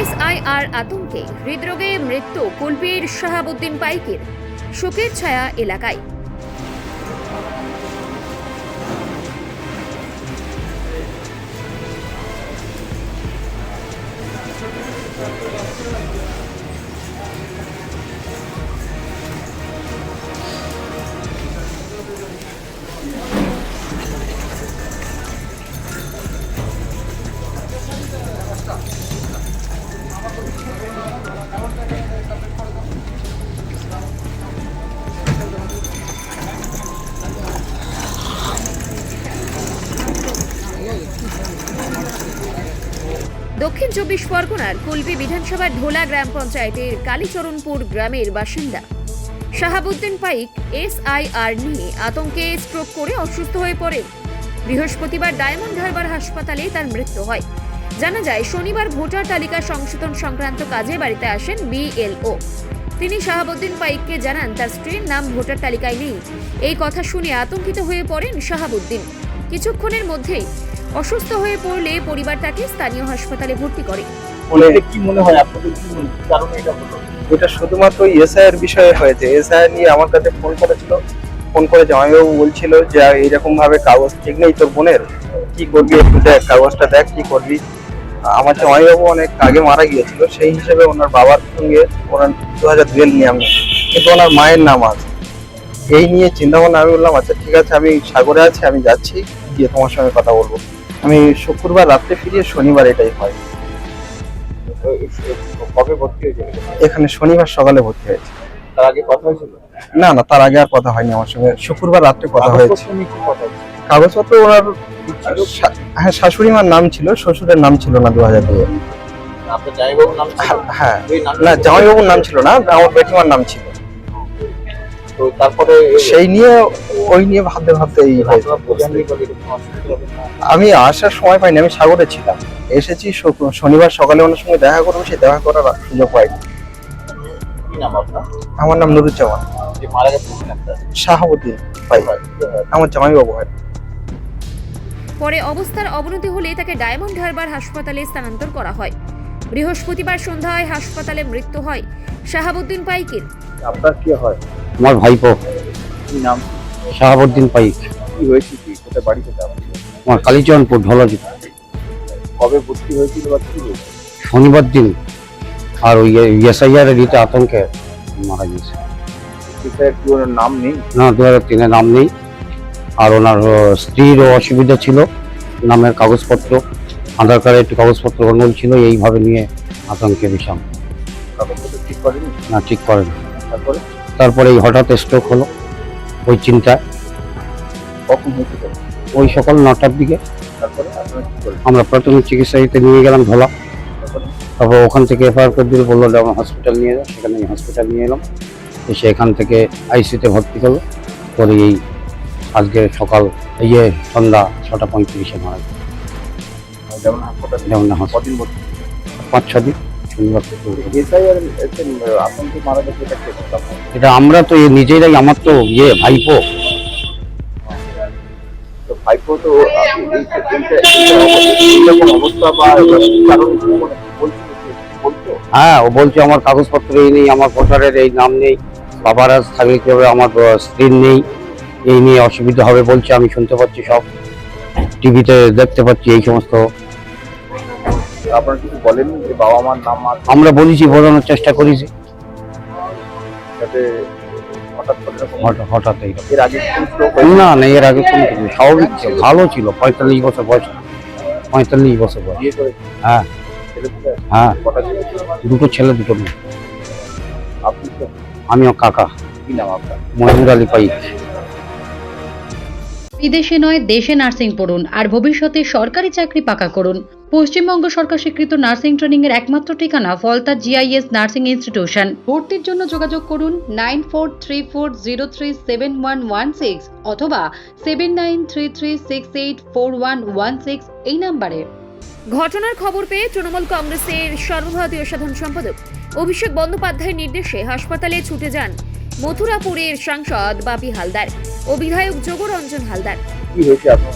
SIR আতঙ্কে হৃদরোগে মৃত্যু কুলপির শাহাবুদ্দিন পাইকের শোকের ছায়া এলাকায়। দক্ষিণ চব্বিশ পরগনার কুলপি বিধানসভার ঢোলা গ্রাম পঞ্চায়েতের কালীচরণপুর গ্রামের বাসিন্দা শাহাবুদ্দিন পাইক এসআইআর নিয়ে আতঙ্কে স্ট্রোক করে অসুস্থ হয়ে পড়েন। বৃহস্পতিবার ডায়মন্ড হারবার হাসপাতালে তার মৃত্যু হয়। জানা যায়, শনিবার ভোটার তালিকা সংশোধন সংক্রান্ত কাজে বাড়িতে আসেন বিএলও। তিনি শাহাবুদ্দিন পাইককে জানান, তার স্ত্রীর নাম ভোটার তালিকায় নেই। এই কথা শুনে আতঙ্কিত হয়ে পড়েন শাহাবুদ্দিন। কিছুক্ষণের মধ্যেই অসুস্থ হয়ে পড়লে পরিবার তাকে স্থানীয় হাসপাতালে ভর্তি করে। বলে কি মনে হয়? আপনাদের কি মনে কারণে এটা হলো? এটা শুধুমাত্র এসআইয়ের বিষয়ে হয়েছে। এসআইআর নিয়ে আমার কাছে ফোন করেছিল। ফোন করে জামাইবাবু বলছিল যে এইরকম ভাবে কাগজ ঠিক নেই তোর বোনের। কি করবি একটু দেখ কাগজটা দেখ কি করবি। আমার জামাইবাবু অনেক আগে মারা গিয়েছিল। সেই হিসেবে ওনার বাবার সঙ্গে ওনার দু হাজার দুয়ের নিয়ম। কিন্তু ওনার মায়ের নাম আছে। এই নিয়ে চিন্তা ভাবনা আমি বললাম আচ্ছা ঠিক আছে আমি সাগরে আছি আমি যাচ্ছি গিয়ে তোমার সঙ্গে কথা বলব। আমি শুক্রবার রাত্রে ফিরিয়ে শনিবার এটাই হয়। কবে ভর্তি হয়েছিল এখানে শনিবার সকালে ভর্তি হয়েছে। তার আগে কথা হয়েছিল? না না তার আগে আর কথা হয়নি আমার সঙ্গে। শুক্রবার রাত্রে কথা হয়েছে। কাগজপত্র ওনার হ্যাঁ শাশুড়ি মার নাম ছিল শ্বশুরের নাম ছিল না দু হাজার দুয়ে নাম হ্যাঁ না জামাইবাবুর নাম ছিল না আমার বেটিমার নাম ছিল। তো তারপরে সেই নিয়ে ওই নিয়ে ভাবতে ভাবতে এই আমি আসার সময় পাইনি আমি সাগরে ছিলাম। এসেছি শনিবার সকালে ওনার সঙ্গে দেখা করব সেই দেখা করার সুযোগ পাইনি। কি নাম আপনার? আমার নাম নুরুজ্জামান। শাহাবুদ্দিন পাই আমার জামাইবাবু হয়। পরে অবস্থার অবনতি হলে তাকে ডায়মন্ড হারবার হাসপাতালে স্থানান্তর করা হয়। বৃহস্পতিবার সন্ধ্যায় হাসপাতালে মৃত্যু হয় শাহাবুদ্দিন পাইকের। আপনার কি হয়? আমার ভাইপো। কি নাম? শাহাবুদ্দিন পাইক। কি হয়েছে কি? কোথায় বাড়িতে আমার কালীচরণপুর ঢলাজি। কবে ভর্তি হয়েছিল বা কি হয়েছে? শনিবার দিন। আর ওই এসআইআর এর ইতে আতঙ্কে মারা স্যার কি ওনার নাম নেই? না দু হাজার তিনে নাম নেই। আর ওনার স্ত্রীরও অসুবিধা ছিল। নামের কাগজপত্র আধার কার্ডে একটু কাগজপত্র গন্ডল ছিল এইভাবে নিয়ে আতঙ্কে বিষাম কাগজপত্র ঠিক করেনি? না ঠিক করেন। তারপরে? তারপরে এই হঠাৎ স্ট্রোক হলো। ওই কখন হয়েছিল ওই সকাল নটার দিকে তারপরে আপনারা কি করেন আমরা প্রাথমিক চিকিৎসা দিতে নিয়ে গেলাম ধলা। তারপরে তারপর ওখান থেকে এফআইআর করে দিল বলল যে আমার হসপিটাল নিয়ে যাও। সেখানে আমি হসপিটাল নিয়ে এলাম। এসে এখান থেকে আইসিতে ভর্তি করল। পরে এই আজকে সকাল ইয়ে সন্ধ্যা ছটা পঁয়ত্রিশে মারা গেছে যেমন হাসপাতাল যেমন হসপিটাল কদিন ভর্তি? পাঁচ ছ দিন এটা আমরা তো নিজেরাই আমার তো ইয়ে ভাইপো তো অবস্থা হ্যাঁ ও বলছে আমার কাগজপত্র এই নেই আমার ভোটারের এই নাম নেই বাবার আজ থাকলে কি হবে আমার স্ত্রীর নেই এই নিয়ে অসুবিধা হবে বলছে আমি শুনতে পাচ্ছি সব টিভিতে দেখতে পাচ্ছি এই সমস্ত আপনার কিছু বলেননি যে বাবা মার নাম আমরা বলেছি বোঝানোর চেষ্টা করেছি। যাতে হঠাৎ হঠাৎ এর আগে না না এর আগে কোনো কিছু স্বাভাবিক ছিল ভালো ছিল পঁয়তাল্লিশ বছর বয়স। পঁয়তাল্লিশ বছর বয়স। হ্যাঁ। হ্যাঁ? দুটো ছেলে দুটো মেয়ে। আমিও কাকা। কি নাম আপনার? আলী পাইক। বিদেশে নয়, দেশে নার্সিং পড়ুন। আর ভবিষ্যতে সরকারি চাকরি পাকা করুন। পশ্চিমবঙ্গ সরকার স্বীকৃত নার্সিং ট্রেনিং এর একমাত্র ঠিকানা ফলতা জিআইএস নার্সিং ইনস্টিটিউশন। ভর্তির জন্য যোগাযোগ করুন nine four three four zero three seven one one six অথবা seven nine three three six eight four one one six এই নাম্বারে। ঘটনার খবর পেয়ে তৃণমূল কংগ্রেসের সর্বভারতীয় সাধারণ সম্পাদক অভিষেক বন্দ্যোপাধ্যায়ের নির্দেশে হাসপাতালে ছুটে যান মথুরাপুরের সাংসদ বাপি হালদার ও বিধায়ক যোগরঞ্জন হালদার। কি হয়েছে আপনার?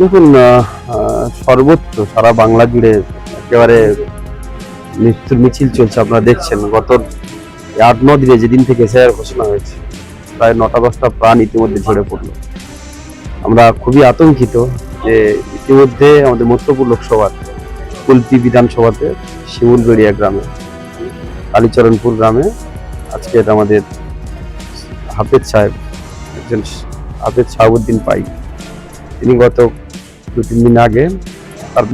দেখুন সর্বত্র সারা বাংলা জুড়ে একেবারে মৃত্যুর মিছিল চলছে আপনারা দেখছেন। গত আট ন দিনে যেদিন থেকে এসআইআর ঘোষণা হয়েছে প্রায় নটা দশটা প্রাণ ইতিমধ্যে ঝরে পড়ল। আমরা খুবই আতঙ্কিত যে ইতিমধ্যে আমাদের মধ্যপুর লোকসভার কুলপি বিধানসভাতে শিমুলবেড়িয়া গ্রামে, কালীচরণপুর গ্রামে আজকে এটা আমাদের হাফেজ সাহেব একজন হাফেজ শাহাবুদ্দিন পাই। তিনি গত দু, তিন দিন আগে তার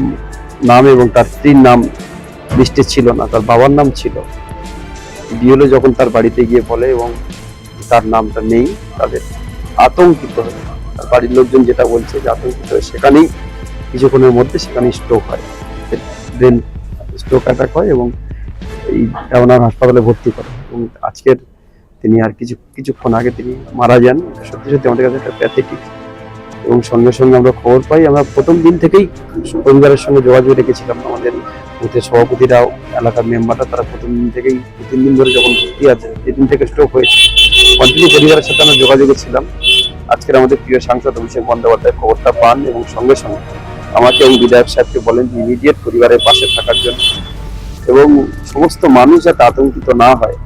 নাম এবং তার স্ত্রীর নাম লিস্টে ছিল না, তার বাবার নাম ছিল। বিওলে যখন তার বাড়িতে গিয়ে বলে এবং তার নামটা নেই, তাদের আতঙ্কিত হয়ে। তার বাড়ির লোকজন যেটা বলছে যে আতঙ্কিত হয়ে, সেখানেই কিছুক্ষণের মধ্যে সেখানেই স্ট্রোক হয়। ব্রেন স্ট্রোক অ্যাটাক হয় এবং এই ওনার হাসপাতালে ভর্তি করে। এবং আজকের তিনি আর কিছু, কিছুক্ষণ আগে তিনি মারা যান। সত্যি সত্যি আমাদের কাছে একটা প্যাথেটিক এবং সঙ্গে সঙ্গে আমরা খবর পাই, আমরা প্রথম দিন থেকেই পরিবারের সঙ্গে যোগাযোগ রেখেছিলাম। আমাদের বুথের সভাপতিরাও এলাকার মেম্বাররা, তারা প্রথম দিন থেকেই, দু, তিন দিন ধরে যখন ভর্তি আছে যেদিন থেকে স্ট্রোক হয়েছে। কন্টিনিউ পরিবারের সাথে আমরা যোগাযোগে ছিলাম। আজকের আমাদের প্রিয় সাংসদ অভিষেক বন্দ্যোপাধ্যায় খবরটা পান এবং সঙ্গে সঙ্গে আমাকে এবং বিধায়ক সাহেবকে বলেন যে ইমিডিয়েট পরিবারের পাশে থাকার জন্য। এবং সমস্ত মানুষ যাতে আতঙ্কিত না হয়,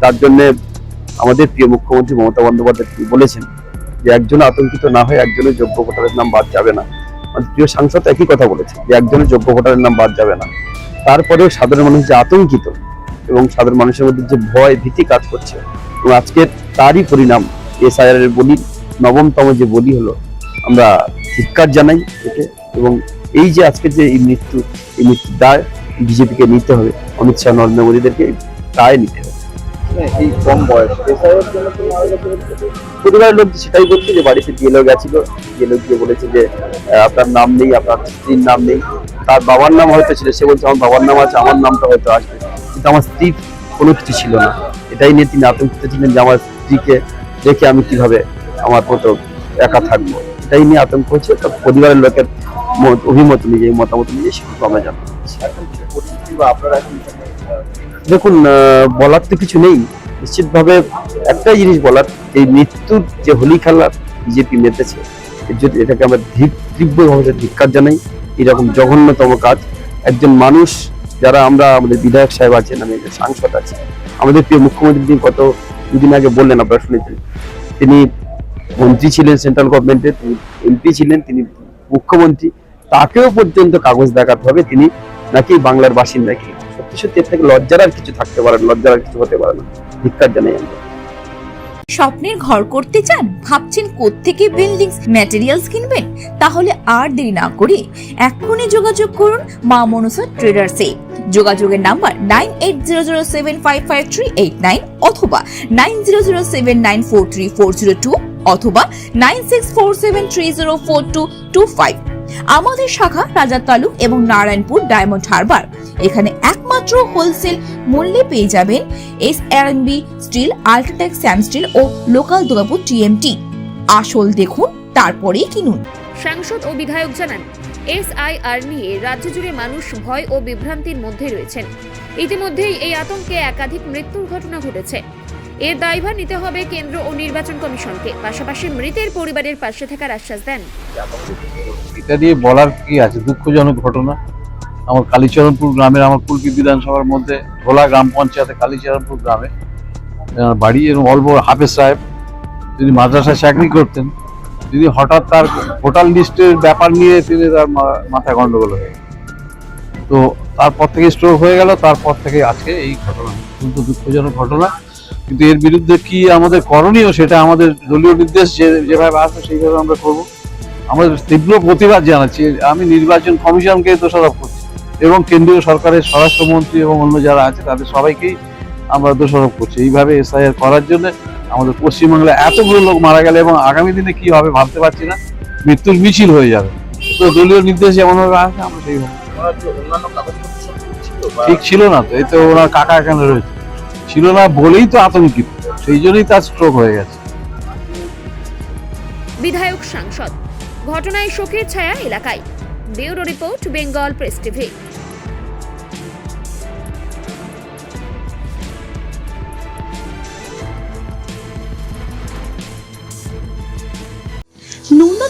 তার জন্য আমাদের প্রিয় মুখ্যমন্ত্রী মমতা বন্দ্যোপাধ্যায় বলেছেন যে একজন আতঙ্কিত না হয় একজনের যোগ্য ভোটারের নাম বাদ যাবে না। আমাদের প্রিয় সাংসদ একই কথা বলেছে যে একজনের যোগ্য ভোটারের নাম বাদ যাবে না। তারপরেও সাধারণ মানুষ যে আতঙ্কিত এবং সাধারণ মানুষের মধ্যে যে ভয় ভীতি কাজ করছে এবং আজকের তারই পরিণাম এসআইআর এর বলি, নবমতম যে বলি হলো, আমরা ধিক্কার জানাই একে। এবং এই যে আজকে যে এই মৃত্যু এই মৃত্যুর দায় বিজেপিকে নিতে হবে অমিত শাহ নরেন্দ্র মোদীদেরকে দায় নিতে হবে। এই কম বয়স। পরিবারের লোক সেটাই বলছে যে বাড়িতে ডিএলও গেছিল ডিএলও গিয়ে বলেছে যে আপনার নাম নেই আপনার স্ত্রীর নাম নেই। তার বাবার নাম হয়তো ছিল সে বলছে আমার বাবার নাম আছে আমার নামটা হয়তো আসবে। কিন্তু আমার স্ত্রীর কোনো কিছু ছিল না। এটাই নিয়ে তিনি আতঙ্কিত ছিলেন যে আমার স্ত্রীকে রেখে আমি কীভাবে আমার মতো একা থাকব। এটাই নিয়ে আতঙ্ক হচ্ছে। পরিবারের লোকের অভিমত অনুযায়ী মতামত অনুযায়ী সেটুকু আমরা জানতে দেখুন বলার তো কিছু নেই। নিশ্চিতভাবে একটাই জিনিস বলার, এই মৃত্যুর যে হোলি খেলা বিজেপি মেতেছে জন্য এটাকে আমরা তীব্রভাবে ধিক্কার জানাই। এরকম জঘন্যতম কাজ। একজন মানুষ যারা আমরা, আমাদের বিধায়ক সাহেব আছেন আমি একজন সাংসদ আছি আমাদের প্রিয় মুখ্যমন্ত্রী তিনি কত দুদিন আগে বললেন, আপনারা শুনেছেন, তিনি মন্ত্রী ছিলেন সেন্ট্রাল গভর্নমেন্টের তিনি এমপি ছিলেন, তিনি মুখ্যমন্ত্রী। তাকেও পর্যন্ত কাগজ দেখাতে হবে, তিনি নাকি বাংলার বাসিন্দা কি? সত্যি সত্যি এর থেকে লজ্জার আর কিছু থাকতে পারে লজ্জার আর কিছু হতে পারে না। ধিক্কার জানাই আমরা স্বপ্নের ঘর করতে চান, ভাবছেন কোত্থেকে বিল্ডিং ম্যাটেরিয়ালস কিনবেন? তাহলে আর দেরি না করে এখনই যোগাযোগ করুন মা মনসা ট্রেডার্সে যোগাযোগের number nine eight zero zero seven five five three eight nine অথবা nine zero zero seven nine four three four zero two অথবা nine six four seven three zero four two two five আমাদের শাখা রাজা তালুক এবং Narayanpur diamond Harbour. এখানে একমাত্র wholesale মূল্যে পেয়ে যাবেন S R N B steel, UltraTech Sam steel ও লোকাল দুর্গাপুর টিএমটি আসল দেখুন, তারপরেই কিনুন। সাংসদ ও বিধায়ক জানান এসআইআর নিয়ে রাজ্য জুড়ে মানুষ ভয় ও বিভ্রান্তির মধ্যে রয়েছেন। ইতিমধ্যেই এই আতঙ্কে একাধিক মৃত্যুর ঘটনা ঘটেছে। এর দায়ভার নিতে হবে কেন্দ্র ও নির্বাচন কমিশনকে। পাশাপাশি মৃতের পরিবারের পাশে থাকার আশ্বাস দেন। এটা দিয়ে বলার কি আছে? দুঃখজনক ঘটনা। আমার কালীচরণপুর গ্রামের আমার কুলপি বিধানসভার মধ্যে ঢোলা গ্রাম পঞ্চায়েতে কালীচরণপুর গ্রামে বাড়ি এবং অল্প হাফেজ সাহেব তিনি মাদ্রাসায় চাকরি করতেন, তিনি হঠাৎ তার ভোটার লিস্টের ব্যাপার নিয়ে তিনি তার মাথায় গন্ডগোল হয়ে। তো তারপর থেকে স্ট্রোক হয়ে গেল, তারপর থেকে আজকে এই ঘটনা। কিন্তু দুঃখজনক ঘটনা। কিন্তু এর বিরুদ্ধে কি আমাদের করণীয় সেটা আমাদের দলীয় নির্দেশ যে যেভাবে আসবে সেইভাবে আমরা করব। আমরা তীব্র প্রতিবাদ জানাচ্ছি। আমি নির্বাচন কমিশনকে দোষারোপ করছি এবং কেন্দ্রীয় সরকারের স্বরাষ্ট্রমন্ত্রী এবং অন্য যারা আছে তাদের সবাইকেই আমরা দোষারোপ করছি। এইভাবে এসআইআর করার জন্য আমাদের পশ্চিমবাংলায় এতগুলো লোক মারা গেলে এবং আগামী দিনে কি হবে ভাবতে পারছি না। মৃত্যুর মিছিল হয়ে যাবে। তো দলীয় নির্দেশ যেমনভাবে আসে আমরা সেইভাবে। ঠিক ছিল না তো এই তো ওনার কাকা এখানে রয়েছে। ছিল না বলেই তো আতঙ্কিত, সেই জন্যই তার স্ট্রোক হয়ে গেছে। বিধায়ক সাংসদ, ঘটনায় শোকের ছায়া এলাকায়। Bureau report, Bengal press TV.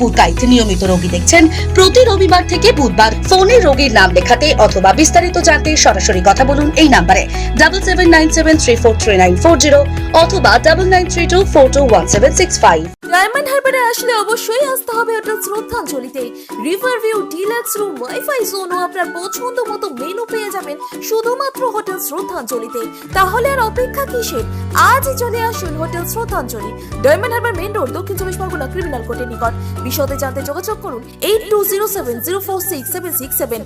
Purkait নিয়মিত রোগী দেখছেন। প্রতি রবিবার থেকে বুধবার ফোনে রোগীর নাম লেখাতে অথবা বিস্তারিত জানতে সরাসরি কথা বলুন এই নাম্বারে। Double seven nine seven three four three nine four zero অথবা double nine three two four two one seven six five diamond হারবারে আসলে অবশ্যই আসতে হবে hotel শ্রদ্ধাঞ্জলিতে। River view deluxe room wifi zone ও আপনার পছন্দ মতো মেনু পেয়ে যাবেন শুধুমাত্র হোটেল শ্রদ্ধাঞ্জলিতে। তাহলে আর অপেক্ষা কিসের? আজই চলে আসুন হোটেল শ্রদ্ধাঞ্জলি। ডায়মন্ড হারবার মেন রোড, দক্ষিণ চব্বিশ পরগনা ক্রিমিনাল কোর্টের নিকট। বিশদে জানতে যোগাযোগ করুন eight two zero seven zero four six seven six seven